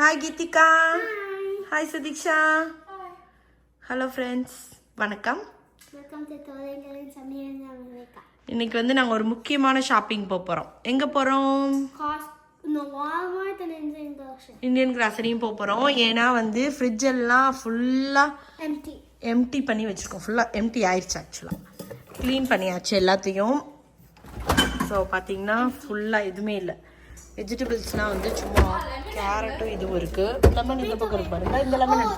Hi Geethika hi Sudeeksha hello friends வணக்கம். இன்னைக்கு வந்து நாங்கள் ஒரு முக்கியமான ஷாப்பிங் போக போகிறோம் எங்கே போகிறோம் இந்தியன் கிராசரியும் போக போகிறோம் ஏன்னா வந்து ஃப்ரிட்ஜ் எல்லாம் ஃபுல்லாக எம்டி பண்ணி வச்சுருக்கோம். ஃபுல்லாக எம்டி ஆயிடுச்சு ஆக்சுவலாக க்ளீன் பண்ணியாச்சு எல்லாத்தையும். ஸோ பார்த்தீங்கன்னா ஃபுல்லாக எதுவுமே இல்லை. வெஜிடபிள்ஸ்லாம் வந்து சும்மா கேரட்டும் இதுவும் இருக்குது லெமன் இந்த பக்கம் இருக்கு பாருங்க. இந்த லெமன்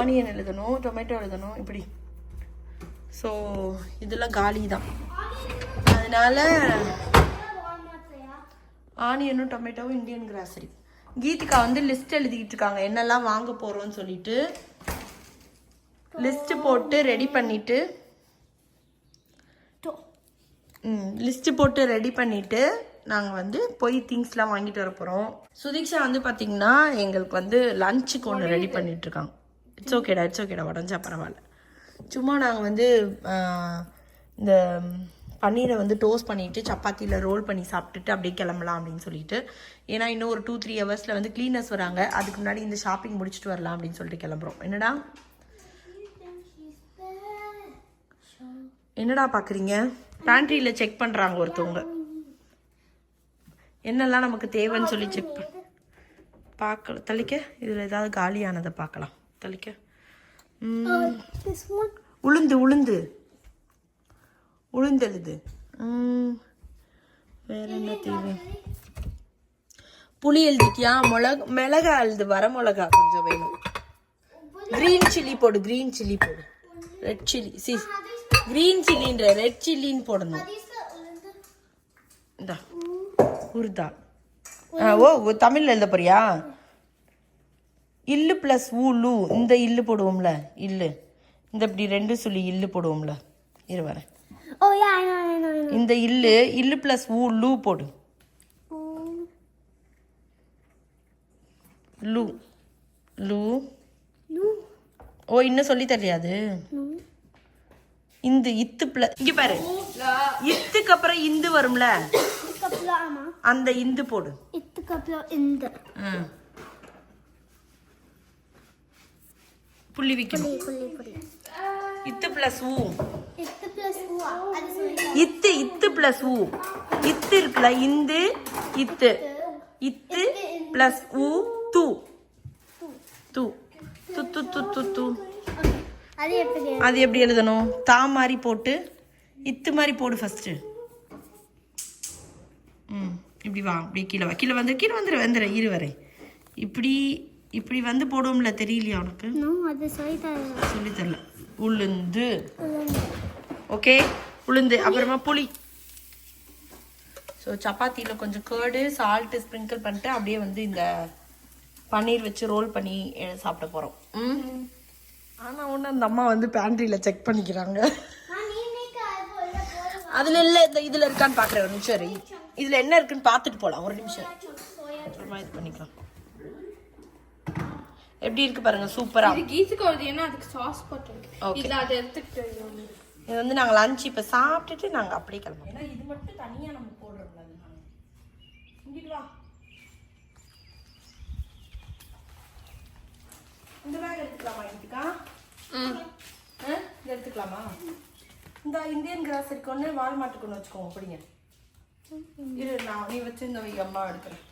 ஆனியன் எழுதணும் டொமேட்டோ எழுதணும் இப்படி. ஸோ இதெல்லாம் காலி தான் அதனால ஆனியனும் டொமேட்டோவும் இந்தியன் கிராசரி. கீதிகா வந்து லிஸ்ட் எழுதிக்கிட்டு இருக்காங்க. என்னெல்லாம் வாங்க போகிறோம்னு சொல்லிட்டு லிஸ்ட் போட்டு ரெடி பண்ணிட்டு டோ. ம் லிஸ்ட்டு போட்டு ரெடி பண்ணிட்டு நாங்கள் வந்து போய் திங்ஸ்லாம் வாங்கிட்டு வர போகிறோம் சுதீக்ஷா வந்து பார்த்தீங்கன்னா எங்களுக்கு வந்து லஞ்சுக்கு ஒன்று ரெடி பண்ணிட்டு இருக்காங்க. இட்ஸ் ஓகேடா இட்ஸ் ஓகேடா உடஞ்சா பரவாயில்ல. சும்மா நாங்கள் வந்து இந்த பன்னீரை வந்து டோஸ்ட் பண்ணிட்டு சப்பாத்தியில் ரோல் பண்ணி சாப்பிட்டுட்டு அப்படியே கிளம்பலாம் அப்படின்னு சொல்லிட்டு. ஏன்னா இன்னும் ஒரு டூ த்ரீ ஹவர்ஸில் வந்து க்ளீனர்ஸ் வராங்க. அதுக்கு முன்னாடி இந்த ஷாப்பிங் முடிச்சுட்டு வரலாம் அப்படின்னு சொல்லிட்டு கிளம்புறோம். என்னடா? என்னடா பார்க்குறீங்க பேண்ட்ரியில் செக் பண்ணுறாங்க ஒருத்தவங்க. என்னெல்லாம் நமக்கு தேவைன்னு சொல்லி செக் பண்ண பார்க்கல தள்ளிக்க. இதில் ஏதாவது காலியானதை பார்க்கலாம் one உளுந்து உளுந்து. உளுந்து எழுது. ம், வேற என்ன தேவை? புளி எழுதிட்டியா? மிளகு மிளகா எழுது. வர மிளகா கொஞ்சம் வேணும். கிரீன் சில்லி போடு கிரீன் சில்லி போடு. ரெட் சில்லி சி கிரீன் சில்லின்ற ரெட் சில்லின்னு போடணும். இந்தா. உருதா ஆ, ஓ ஓ, தமிழ்ல எழுத போறியா? இல்லு ப்ளஸ் ஊலு இந்த இல்லு போடுவோம்ல இல்லு. இந்த இப்படி ரெண்டு சொல்லி இல்லு போடுவோம்ல. இரு வரேன். yeah I know I know I know இந்த இல்லு இல்லு ப்ளஸ் ஊ லூ போடு. லூ. லூ. ஓ இன்னும் சொல்லி தெரியாது இந்த இத்து ப்ள இங்க பாரு. இத்துக்கு அப்புறம் இந்து வரும்ல. அந்த இந்து போடு. இதுக்கப்புறம் இந்த. புள்ளி வைக்கணும். இத்து பிளஸ் ஊ. இத்து இத்து பிளஸ் ஊ. இத்து இருக்குல்ல இந்து இத்து. இத்து பிளஸ் ஊ தூ. தூ. து. து து து து. அது எப்படி அது எப்படி எழுதணும்? தா மாதிரி போட்டு இத்து மாதிரி போடு ஃபர்ஸ்ட் ம். இப்படி வா இப்படி கீழே வா. கீழே வந்து கீழே வந்துரு வந்துரு இரு வரேன் இப்படி இப்படி வந்து போடுவோம்ல தெரியலையா உனக்கு? அது சொல்லி தரல உளுந்து. ஓகே உளுந்து அப்புறமா புளி. ஸோ சப்பாத்தியில் கொஞ்சம் கேர்டு சால்ட்டு ஸ்ப்ரிங்கிள் பண்ணிட்டு அப்படியே வந்து இந்த பன்னீர் வச்சு ரோல் பண்ணி சாப்பிட போகிறோம் ஆனால் ஒன்று அந்த அம்மா வந்து பேண்ட்ரியில் செக் பண்ணிக்கிறாங்க. அதில் இல்லை இந்த இதில் இருக்கான்னு பார்க்குறேன் ஒரு நிமிஷம் இரு. இதில் என்ன இருக்குன்னு பார்த்துட்டு போகலாம் ஒரு நிமிஷம். அப்புறமா இது பண்ணிக்கலாம். எப்படி இருக்கு பாருங்க சூப்பரா. இது கீசுக்கு வருது ஏன்னா அதுக்கு சாஸ் போட்டிருக்கு. இதுல அதை எடுத்துக்கிட்டு இது வந்து. நாங்கள் லஞ்ச் இப்போ சாப்பிட்டுட்டு நாங்கள் அப்படியே கிளம்புவோம் ஏன்னா இது மட்டும் தனியாக நம்ம இங்கிட்டு வா. இந்த பேக் எடுத்துக்கலாமா இதுக்கா இது எடுத்துக்கலாமா? இந்த இந்தியன் கிராஸ் இருக்கோன்னு வால்மார்ட்டுக்கு ஒன்று வச்சுக்கோங்க பிடிங்க. இரு நான் நீ வச்சு இந்த அம்மா எடுக்கிறேன்.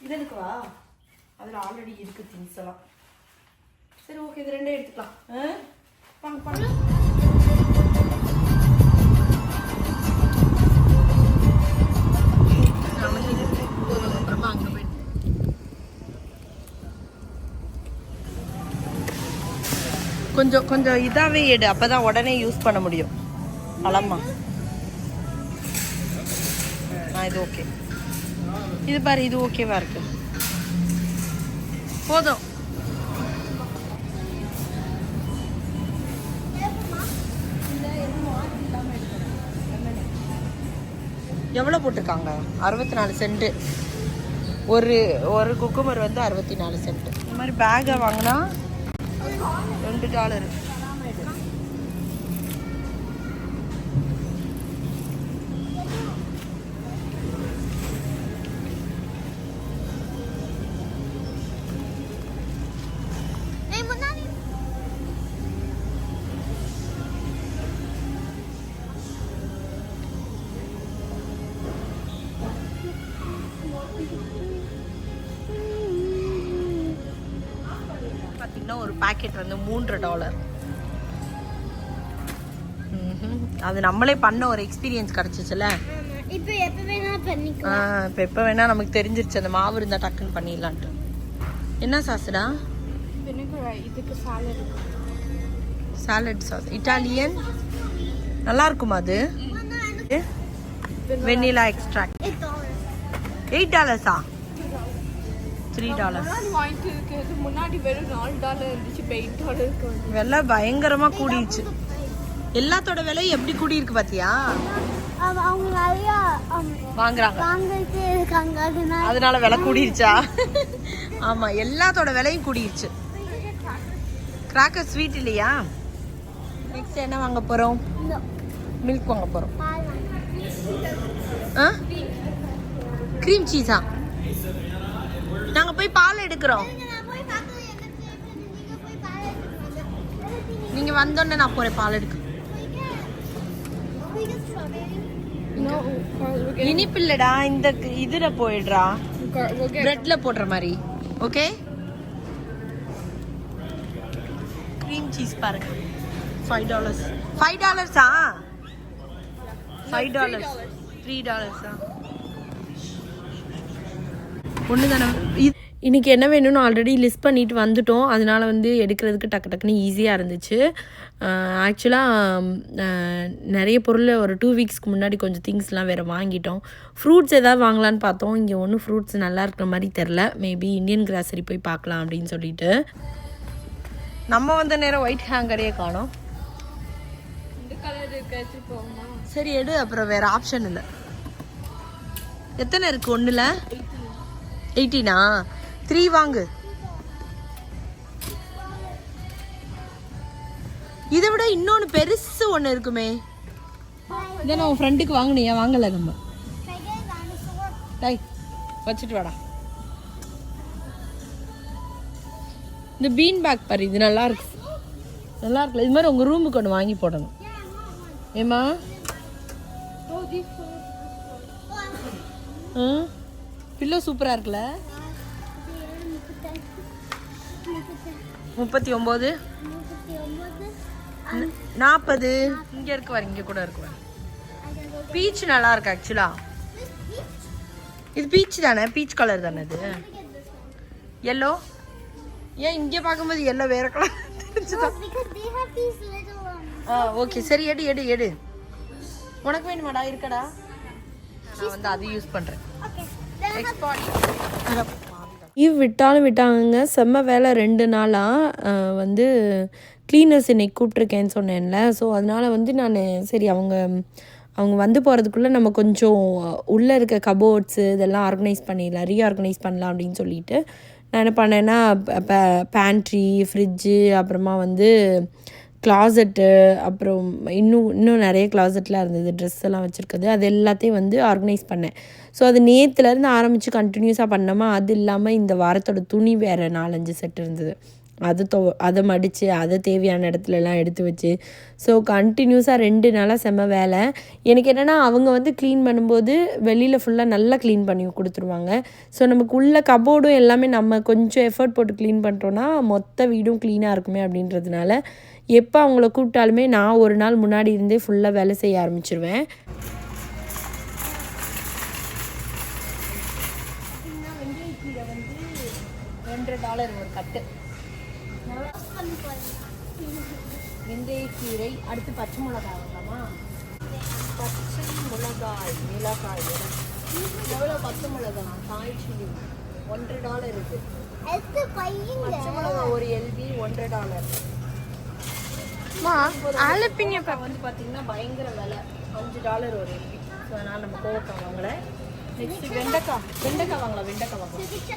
இது எடுக்கவா? அதில் ஆல்ரெடி இருக்கு திங்ஸ் எல்லாம். சரி ஓகே இது ரெண்டே எடுத்துக்கலாம். ஆ? வாங்க வாங்க. கொஞ்சம் கொஞ்சம் இதாகவே எடு. அப்போ தான் உடனே யூஸ் பண்ண முடியும். பழமா. ஆ இது ஓகே இது பாரு இது ஓகேவா இருக்கு. போதும். எவ்வளோ போட்டிருக்காங்க? அறுபத்தி நாலு சென்ட்டு ஒரு ஒரு குக்குமர் வந்து அறுபத்தி நாலு சென்ட் இந்த மாதிரி பேக்கை வாங்கினா రెండు డాలర్ Thank you. பார்த்தீங்கன்னா ஒரு பாக்கெட் வந்து மூன்று டாலர் அது நம்மளே பண்ண ஒரு எக்ஸ்பீரியன்ஸ் கிடச்சிச்சுல. இப்போ எப்போ வேணா பண்ணிக்கலாம். இப்போ எப்போ வேணால் நமக்கு தெரிஞ்சிருச்சு அந்த மாவு இருந்தால் டக்குன்னு பண்ணிடலான்ட்டு. என்ன சாஸ்டா இதுக்கு சாலட் சாலட் சாஸ் இட்டாலியன் நல்லா இருக்குமா அது வெண்ணிலா எக்ஸ்ட்ராக்ட் எயிட் டாலர்ஸா த்ரீ டாலர்ஸ் முன்னாடி வாங்கிட்டு இருக்கிறது முன்னாடி வெறும் நாலு டாலர் இருந்துச்சு இப்போ எயிட் டாலருக்கு விலை பயங்கரமா கூடிடுச்சு. எல்லாத்தோட விலையும் எப்படி கூடி இருக்கு பாத்தியா? அவ- அவங்க நிறையா வாங்குறாங்க. வாங்கிட்டு இருக்காங்க அதனால அதனால விலை கூடிருச்சா ஆமா எல்லாத்தோட விலையும் கூடிருச்சு கிராக்கர் ஸ்வீட் இல்லையா? நெக்ஸ்ட் என்ன வாங்க போறோம்? மில்க் வாங்க போறோம். பால் வாங்க. ஆ? க்ரீம் சீஸா நாங்க போய் பால் எடுக்கிறோம். நான் போய் பார்க்கணும் என்ன செய்யணும். நீங்க போய் பால் எடுத்துட்டு வாங்க. நீங்க வந்தோடனே நான் போறேன் பால் எடுக்க. இனிப்பு இல்லடா இந்த இதுல போயிடுறா. பிரெட்ல போடுற மாதிரி. ஓகே க்ரீம் சீஸ் பாருங்க. ஃபைவ் டாலர்ஸ் ஃபைவ் டாலர்ஸா ஃபைவ் டாலர்ஸ் த்ரீ டாலர்ஸா ஒன்று தானே இன்னைக்கு என்ன வேணும்னு ஆல்ரெடி லிஸ்ட் பண்ணிட்டு வந்துட்டோம். அதனால வந்து எடுக்கிறதுக்கு டக்கு டக்குன்னு ஈஸியாக இருந்துச்சு. ஆக்சுவலாக நிறைய பொருள் ஒரு டூ வீக்ஸ்க்கு முன்னாடி கொஞ்சம் திங்ஸ்லாம் வேறு வாங்கிட்டோம். ஃப்ரூட்ஸ் ஏதாவது வாங்கலான்னு பார்த்தோம். இங்கே ஒன்றும் ஃப்ரூட்ஸ் நல்லா இருக்கிற மாதிரி தெரில மேபி இந்தியன் கிராசரி போய் பார்க்கலாம் அப்படின்னு சொல்லிட்டு. நம்ம வந்த நேரம் ஒயிட் ஹேங்கரையே காணோம். இந்த கலர் இருக்கு எடுத்துட்டு போகுமா சரி எடு. அப்புறம் வேற ஆப்ஷன் இல்லை. எத்தனை இருக்கு? ஒன்றில் எயிட்டீனா? த்ரீ வாங்கு. இதை விட இன்னொன்று பெருசு ஒன்று இருக்குமே. இதை நான் உன் ஃப்ரெண்டுக்கு வாங்கினியா? வாங்கலை நம்ம. டை வச்சுட்டு வாடா. இந்த பீன் பேக் பாரு இது நல்லா இருக்கு. நல்லா இருக்குல்ல? இது மாதிரி உங்கள் ரூமுக்கு ஒன்று வாங்கி போடணும். Oh, four. ம் பில்லோ சூப்பராக இருக்குல்ல? முப்பத்தி ஒம்பது? நாற்பது இங்கே இருக்குவார் இங்கே கூட இருக்குவார் பீச் நல்லா இருக்கு ஆக்சுவலா இது பீச் தானே? பீச் கலர் தானே இது? எல்லோ ஏன் இங்கே பார்க்கும்போது எல்லோ வேற கலர் ஆ ஓகே சரி எடு எடு எடு. உனக்கு வேணுமாடா? இருக்கடா. நான் வந்து அது யூஸ் பண்ணுறேன் Okay. லீவ் விட்டாலும் விட்டாங்க செம்ம வேலை ரெண்டு நாளாக வந்து க்ளீனர்ஸ் இன்னைக்கு கூப்பிட்ருக்கேன்னு சொன்னேன்ல ஸோ அதனால் வந்து நான் சரி அவங்க அவங்க வந்து போகிறதுக்குள்ளே நம்ம கொஞ்சம் உள்ளே இருக்க கபோர்ட்ஸு இதெல்லாம் ஆர்கனைஸ் பண்ணிடலாம் ரீஆர்கனைஸ் பண்ணலாம் அப்படின்னு சொல்லிட்டு நான் என்ன பண்ணேன்னா பேண்ட்ரி ஃப்ரிட்ஜு அப்புறமா வந்து கிளாசெட்டு அப்புறம் இன்னும் இன்னும் நிறைய கிளாசெட்லாம் இருந்தது. ட்ரெஸ் எல்லாம் வச்சுருக்குது அது எல்லாத்தையும் வந்து ஆர்கனைஸ் பண்ணேன். ஸோ அது நேற்றுலேருந்து ஆரம்பித்து கண்டினியூஸாக பண்ணோமா? அது இல்லாமல் இந்த வாரத்தோட துணி வேறு நாலஞ்சு செட் இருந்தது. அது தொ அதை மடித்து அதை தேவையான இடத்துலலாம் எடுத்து வச்சு. ஸோ கண்டினியூஸாக ரெண்டு நாளாக செம்ம வேலை. எனக்கு என்னென்னா அவங்க வந்து க்ளீன் பண்ணும்போது வெளியில் ஃபுல்லாக நல்லா க்ளீன் பண்ணி கொடுத்துருவாங்க. ஸோ நமக்கு உள்ள கபோர்டும் எல்லாமே நம்ம கொஞ்சம் எஃபர்ட் போட்டு க்ளீன் பண்ணிட்டோன்னா மொத்த வீடும் க்ளீனாக இருக்குமே அப்படின்றதுனால எப்போ அவங்கள கூப்பிட்டாலுமே நான் ஒரு நாள் முன்னாடி இருந்தே ஃபுல்லாக வேலை செய்ய ஆரம்பிச்சிருவேன். ரெண்டு டாலர் ஒரு கட்டு. வெந்தயக்கீரை அடுத்து பச்சை மிளகாய் வாங்கலாமா பச்சை மிளகாய் மிளகாய் எவ்வளோ பச்சை மிளகாய்? காய் சில்லி. ஒன்றரை டாலர் இருக்கு. பச்சை மிளகாய் ஒரு எல்பி ஒன்றரை டாலர். ஆலப்பினிய வந்து பார்த்தீங்கன்னா பயங்கர விலை. அஞ்சு டாலர் ஒரு எல்பி ஸோ அதனால் நம்ம கோவக்காய் வாங்கல. நெக்ஸ்ட் வெண்டைக்காய். வெண்டைக்காய் வாங்கலாம் வெண்டைக்காய் வாங்கலாம். சுதிச்ச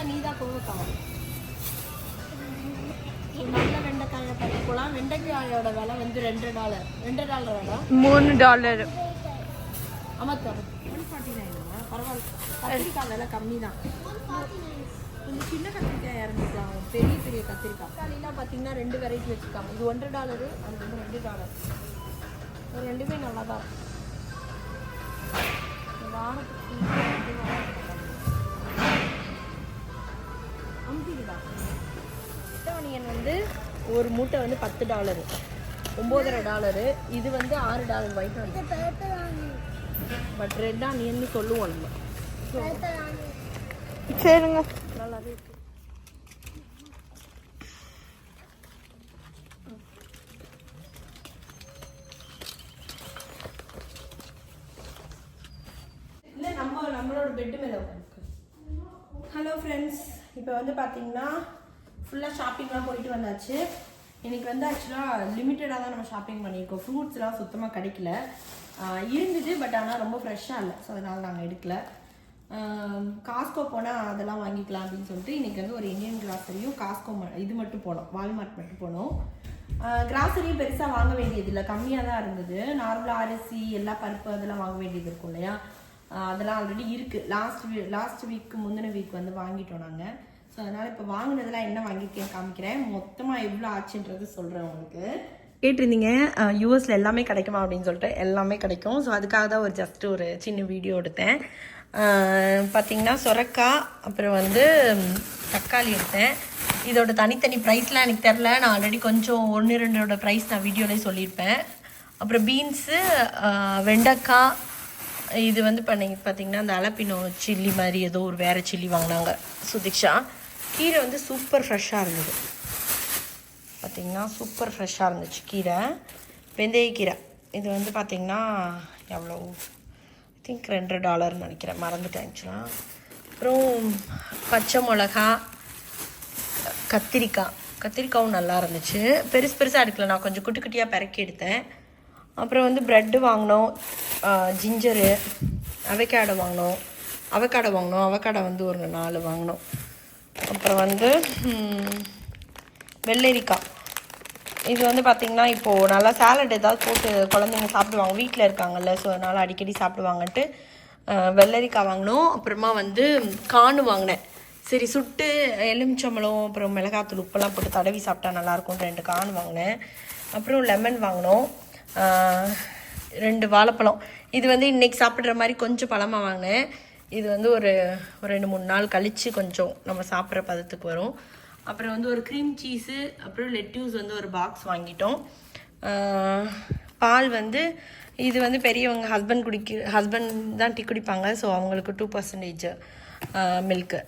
சீச்சா நீ தான் கோவக்காய் நல்ல வெண்டைக்காயை பார்த்துக்கலாம் வெண்டைக்காயோட விலை வந்து ரெண்டு டாலர். ரெண்டு டாலர் வேடா மூணு டாலர். ஆமாம் சார் ஒன் ஃபார்ட்டி நைனா பரவாயில்ல. கத்திரிக்காய் விலை கம்மி தான் கொஞ்சம் சின்ன கத்திரிக்காய் இறந்துக்கலாம் பெரிய பெரிய கத்திரிக்காய். தக்காளிலாம் பார்த்தீங்கன்னா ரெண்டு வெரைட்டி வச்சுருக்காங்க. இது ஒன்றரை டாலரு அது வந்து ரெண்டு டாலர். ரெண்டுமே நல்லா தான் வாரத்துக்கு ஆனியன் வந்து ஒரு மூட்டை வந்து பத்து டாலரு. ஒம்போதரை டாலரு. இது வந்து ஆறு dollar. White onion. But red onion சொல்லுவோம் நம்ம. சரிங்க. நல்லாவே இருக்கு. இல்லை நம்ம நம்மளோட பெட்டு மேலே ஹலோ ஃப்ரெண்ட்ஸ் இப்போ வந்து பார்த்தீங்கன்னா ஃபுல்லாக ஷாப்பிங்லாம் போயிட்டு வந்தாச்சு. இன்றைக்கி வந்து ஆக்சுவலாக லிமிட்டடாக தான் நம்ம ஷாப்பிங் பண்ணியிருக்கோம். ஃப்ரூட்ஸ்லாம் சுத்தமாக கிடைக்கல. இருந்தது பட் ஆனால் ரொம்ப ஃப்ரெஷ்ஷாக இல்லை. ஸோ அதனால் நாங்கள் எடுக்கல. காஸ்கோ போனால் அதெல்லாம் வாங்கிக்கலாம் அப்படின்னு சொல்லிட்டு இன்றைக்கி வந்து ஒரு இந்தியன் கிராசரியும் காஸ்கோ இது மட்டும் போனோம். வால்மார்ட் மட்டும் போனோம். கிராசரியும் பெருசாக வாங்க வேண்டியது இல்லை கம்மியாக தான் இருந்தது. நார்மலாக அரிசி எல்லா பருப்பு அதெல்லாம் வாங்க வேண்டியது இருக்கும் இல்லையா? அதெல்லாம் ஆல்ரெடி இருக்குது லாஸ்ட் வீ லாஸ்ட் வீக் முந்தின வீக் வந்து வாங்கிட்டோம் நாங்கள் ஸோ அதனால் இப்போ வாங்கினதெல்லாம் என்ன வாங்கியிருக்கேன் காமிக்கிறேன். மொத்தமாக எவ்வளோ ஆச்சுன்றது சொல்கிறேன் உங்களுக்கு. கேட்டிருந்தீங்க. யூஎஸில் எல்லாமே கிடைக்குமா அப்படின்னு சொல்லிட்டு எல்லாமே கிடைக்கும். ஸோ அதுக்காக தான் ஒரு ஜஸ்ட் ஒரு சின்ன வீடியோ எடுத்தேன். பார்த்தீங்கன்னா சொரக்காய் அப்புறம் வந்து தக்காளி எடுத்தேன். இதோட தனித்தனி ப்ரைஸ்லாம் எனக்கு தெரில நான் ஆல்ரெடி கொஞ்சம் ஒன்று ரெண்டோட ப்ரைஸ் நான் வீடியோலேயே சொல்லியிருப்பேன். அப்புறம் பீன்ஸு வெண்டைக்காய் இது வந்து பண்ணி பார்த்தீங்கன்னா அந்த அலப்பினோ சில்லி மாதிரி ஏதோ ஒரு வேறு சில்லி வாங்கினாங்க. சுதிக்ஷா கீரை வந்து சூப்பர் ஃப்ரெஷ்ஷாக இருந்தது. பார்த்தீங்கன்னா சூப்பர் ஃப்ரெஷ்ஷாக இருந்துச்சு கீரை. வெந்தயக்கீரை இது வந்து பார்த்திங்கன்னா எவ்வளோ? ஐ திங்க் ரெண்டு டாலர்னு நினைக்கிறேன். மறந்துட்டேன் ஆக்சுவலாக அப்புறம் பச்சை மிளகா கத்திரிக்காய். கத்திரிக்காவும் நல்லா இருந்துச்சு. பெருசு பெருசாக எடுக்கல. நான் கொஞ்சம் குட்டி குட்டியாக பிறக்கி எடுத்தேன். அப்புறம் வந்து ப்ரெட்டு வாங்கினோம் ஜிஞ்சரு அவக்காடோ வாங்கினோம். அவக்காடை வாங்கினோம். அவக்காடை வந்து ஒரு நாலு வாங்கினோம். அப்புறம் வந்து வெள்ளரிக்காய். இது வந்து பார்த்திங்கன்னா இப்போது நல்லா சாலட் ஏதாவது போட்டு குழந்தைங்க சாப்பிடுவாங்க. வீட்டில் இருக்காங்கல்ல ஸோ அதனால் அடிக்கடி சாப்பிடுவாங்கன்ட்டு வெள்ளரிக்காய் வாங்கினோம். அப்புறமா வந்து கானு வாங்கினேன். சரி சுட்டு எலுமிச்சம்பழம் அப்புறம் மிளகாத்தூள் உப்பெல்லாம் போட்டு தடவி சாப்பிட்டா நல்லாயிருக்கும் ரெண்டு கான் வாங்கினேன். அப்புறம் லெமன் வாங்கினோம். ரெண்டு வாழைப்பழம். இது வந்து இன்றைக்கி சாப்பிட்ற மாதிரி கொஞ்சம் பழமாக வாங்கினேன். இது வந்து ஒரு ஒரு ரெண்டு மூணு நாள் கழித்து கொஞ்சம் நம்ம சாப்பிட்ற பதத்துக்கு வரும். அப்புறம் வந்து ஒரு க்ரீம் சீஸு அப்புறம் லெட்யூஸ் வந்து ஒரு பாக்ஸ் வாங்கிட்டோம். பால் வந்து இது வந்து பெரியவங்க ஹஸ்பண்ட் குடிக்க ஹஸ்பண்ட் தான் டீ குடிப்பாங்க. ஸோ அவங்களுக்கு டூ பர்சன்டேஜ் மில்க்கு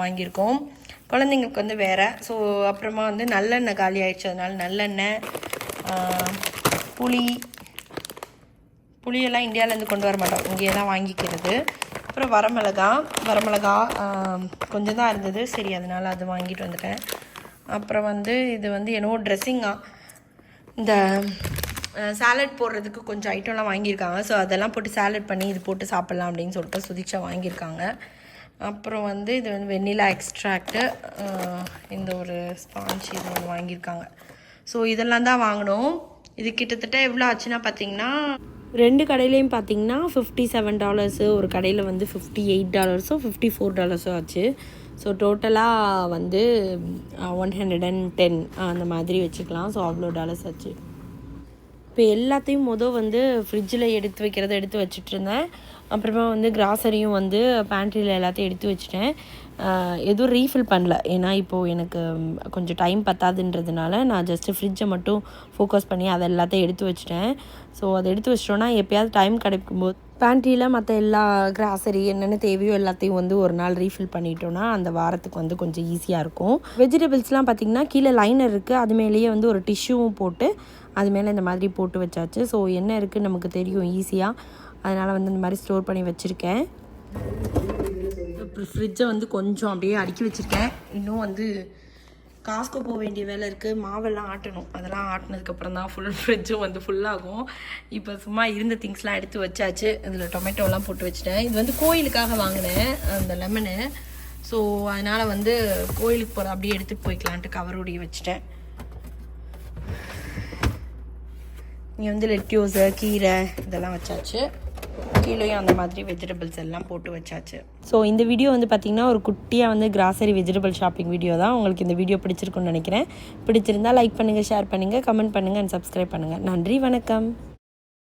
வாங்கியிருக்கோம். குழந்தைங்களுக்கு வந்து வேறு. ஸோ அப்புறமா வந்து நல்லெண்ணெய் காலி ஆயிடுச்சு. அதனால நல்லெண்ணெய் புளி புளியெல்லாம் இந்தியாவிலேருந்து கொண்டு வர மாட்டோம். இங்கேயே தான் வாங்கிக்கிறது. அப்புறம் வரமிளகா வரமிளகா கொஞ்சம் தான் இருந்தது. சரி அதனால் அது வாங்கிட்டு வந்துட்டேன். அப்புறம் வந்து இது வந்து என்னவோ ட்ரெஸ்ஸிங்காக இந்த சாலட் போடுறதுக்கு கொஞ்சம் ஐட்டம்லாம் வாங்கியிருக்காங்க. ஸோ அதெல்லாம் போட்டு சாலட் பண்ணி இது போட்டு சாப்பிட்லாம் அப்படின்னு சொல்லிட்டு சுதிக்ஷா வாங்கியிருக்காங்க. அப்புறம் வந்து இது வந்து வெண்ணிலா எக்ஸ்ட்ராக்டு இந்த ஒரு ஸ்பாஞ்ச் இது ஒன்று வாங்கியிருக்காங்க. ஸோ இதெல்லாம் தான் வாங்கினோம். இது கிட்டத்தட்ட எவ்வளோ ஆச்சுன்னா பார்த்தீங்கன்னா ரெண்டு கடையிலையும் பார்த்தீங்கன்னா ஃபிஃப்டி செவன் டாலர்ஸு ஒரு கடையில் வந்து ஃபிஃப்டி எயிட் டாலர்ஸோ ஃபிஃப்டி ஃபோர் டாலர்ஸோ ஆச்சு. ஸோ டோட்டலாக வந்து ஒன் ஹண்ட்ரட் அண்ட் டென் அந்த மாதிரி வச்சுக்கலாம். ஸோ அவ்வளோ டாலர்ஸ் ஆச்சு. இப்போ எல்லாத்தையும் மொதல் வந்து ஃப்ரிட்ஜில் எடுத்து வைக்கிறத எடுத்து வச்சுட்டு இருந்தேன். அப்புறமா வந்து கிராசரியும் வந்து பேண்ட்ரியில் எல்லாத்தையும் எடுத்து வச்சுட்டேன். எதுவும் ரீஃபில் பண்ணல. ஏன்னா இப்போது எனக்கு கொஞ்சம் டைம் பத்தாதுன்றதுனால நான் ஜஸ்ட்டு ஃப்ரிட்ஜை மட்டும் ஃபோக்கஸ் பண்ணி அதை எல்லாத்தையும் எடுத்து வச்சிட்டேன். ஸோ அதை எடுத்து வச்சிட்டோன்னா எப்பயாவது டைம் கிடைக்கும்போது பேண்ட்ரியில் மற்ற எல்லா கிராசரி என்னென்ன தேவையோ எல்லாத்தையும் வந்து ஒரு நாள் ரீஃபில் பண்ணிட்டோன்னா அந்த வாரத்துக்கு வந்து கொஞ்சம் ஈஸியாக இருக்கும். வெஜிடபிள்ஸ்லாம் பார்த்திங்கன்னா கீழே லைனர் இருக்குது அது மேலேயே வந்து ஒரு டிஷ்யூவும் போட்டு அது மேலே இந்த மாதிரி போட்டு வச்சாச்சு. ஸோ என்ன இருக்குது நமக்கு தெரியும் ஈஸியாக அதனால் வந்து இந்த மாதிரி ஸ்டோர் பண்ணி வச்சுருக்கேன். ஃப்ரிட்ஜை வந்து கொஞ்சம் அப்படியே அடுக்கி வச்சுருக்கேன். இன்னும் வந்து காஸ்கோ போக வேண்டிய வேலை இருக்குது மாவெல்லாம் ஆட்டணும். அதெல்லாம் ஆட்டினதுக்கப்புறம் தான் ஃபுல் ஃப்ரிட்ஜும் வந்து ஃபுல்லாகும் இப்போ சும்மா இருந்த திங்ஸ்லாம் எடுத்து வச்சாச்சு. இதில் டொமேட்டோலாம் போட்டு வச்சுட்டேன். இது வந்து கோயிலுக்காக வாங்கினேன் அந்த லெமனு ஸோ அதனால் வந்து கோயிலுக்கு போகிற அப்படியே எடுத்துகிட்டு போய்க்கலான்ட்டு கவரோடைய வச்சுட்டேன். இங்கே வந்து லெட்யூஸு கீரை இதெல்லாம் வச்சாச்சு. கீழேயும் அந்த மாதிரி வெஜிடபிள்ஸ் எல்லாம் போட்டு வச்சாச்சு. ஸோ இந்த வீடியோ வந்து பார்த்திங்கன்னா ஒரு குட்டியாக வந்து கிராசரி வெஜிடபிள் ஷாப்பிங் வீடியோ தான். உங்களுக்கு இந்த வீடியோ பிடிச்சிருக்குன்னு நினைக்கிறேன். பிடிச்சிருந்தா லைக் பண்ணுங்கள் ஷேர் பண்ணுங்கள் கமெண்ட் பண்ணுங்கள் அண்ட் சப்ஸ்கிரைப் பண்ணுங்கள் நன்றி வணக்கம்.